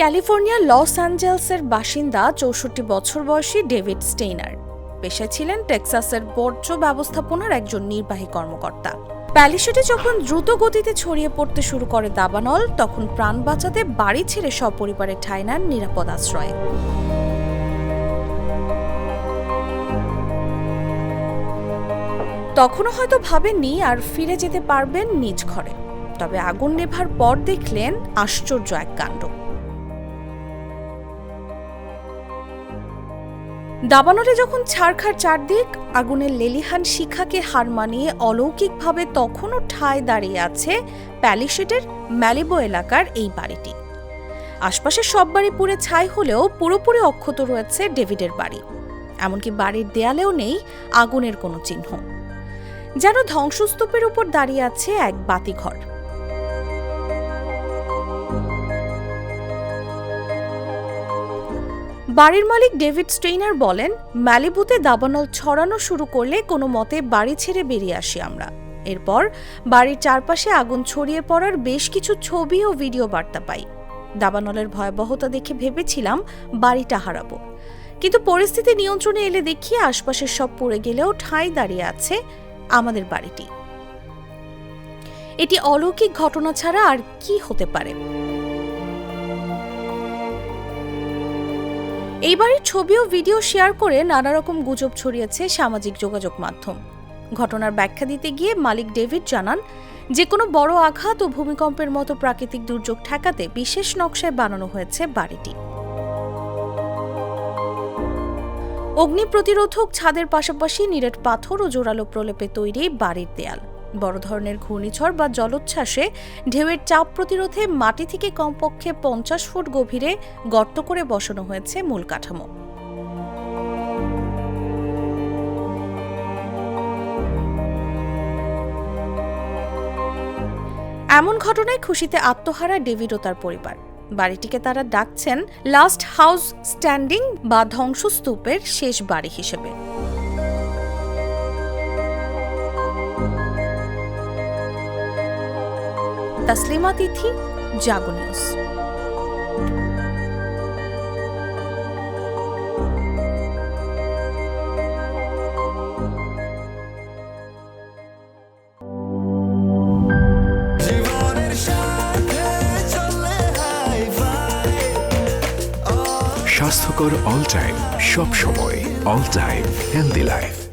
ক্যালিফোর্নিয়ার লস অ্যাঞ্জেলসের বাসিন্দা চৌষট্টি বছর বয়সী ডেভিড স্টেইনার। পেশায় ছিলেন টেক্সাসের বর্জ্য ব্যবস্থাপনার একজন নির্বাহী কর্মকর্তা। প্যালিশেটে যখন দ্রুত গতিতে ছড়িয়ে পড়তে শুরু করে দাবানল, তখন প্রাণ বাঁচাতে বাড়ি ছেড়ে সপরিবারে ঠাঁই নেন নিরাপদ আশ্রয়ে। তখনও হয়তো ভাবেননি আর ফিরে যেতে পারবেন নিজ ঘরে। তবে আগুন নেভার পর দেখলেন আশ্চর্য এক কাণ্ড। দাবানলে যখন ছাড়খার চারদিক আগুনের লেলিহান শিখাকে হার মানিয়ে অলৌকিকভাবে তখনও ঠায় দাঁড়িয়ে আছে প্যালিশেটের ম্যালিবো এলাকার এই বাড়িটি। আশপাশের সব বাড়ি পুড়ে ছাই হলেও পুরোপুরি অক্ষত রয়েছে ডেভিডের বাড়ি। এমনকি বাড়ির দেয়ালেও নেই আগুনের কোনো চিহ্ন। যেন ধ্বংসস্তূপের উপর দাঁড়িয়ে আছে এক বাতিঘর। বাড়ির মালিক ডেভিড স্টেইনার বলেন ম্যালিবুতে দাবানল ছড়ানো শুরু করলে কোনো মতে বাড়ি ছেড়ে বেরিয়ে আসি আমরা। এরপর বাড়ির চারপাশে আগুন ছড়িয়ে পড়ার বেশ কিছু ছবি ও ভিডিও বার্তা পাই। দাবানলের ভয়াবহতা দেখে ভেবেছিলাম বাড়িটা হারাবো। কিন্তু পরিস্থিতি নিয়ন্ত্রণে এলে দেখি আশপাশের সব পড়ে গেলেও ঠাঁই দাঁড়িয়ে আছে আমাদের বাড়িটি। এটি অলৌকিক ঘটনা ছাড়া আর কি হতে পারে? এই বাড়ির ছবি ও ভিডিও শেয়ার করে নানা রকম গুজব ছড়িয়েছে সামাজিক যোগাযোগ মাধ্যম। ঘটনার ব্যাখ্যা দিতে গিয়ে মালিক ডেভিড জানান যে কোনো বড় আঘাত ও ভূমিকম্পের মতো প্রাকৃতিক দুর্যোগ ঠেকাতে বিশেষ নকশায় বানানো হয়েছে বাড়িটি। অগ্নি প্রতিরোধক ছাদের পাশাপাশি নিরেট পাথর ও জোরালো প্রলেপে তৈরি বাড়ির দেয়াল। বড় ধরনের ঘূর্ণিঝড় বা জলোচ্ছ্বাসে ঢেউয়ের চাপ প্রতিরোধে মাটি থেকে কমপক্ষে পঞ্চাশ ফুট গভীরে গর্ত করে বসানো হয়েছে মূল কাঠামো। এমন ঘটনায় খুশিতে আত্মহারা ডেভিড ও তার পরিবার। বাড়িটিকে তারা ডাকছেন লাস্ট হাউস স্ট্যান্ডিং বা ধ্বংসস্তূপের শেষ বাড়ি হিসেবে। তসলিমা তিথি জাগো নিউজ। স্বাস্থ্যকর অল টাইম সব সময় অল টাইম হেলদি লাইফ।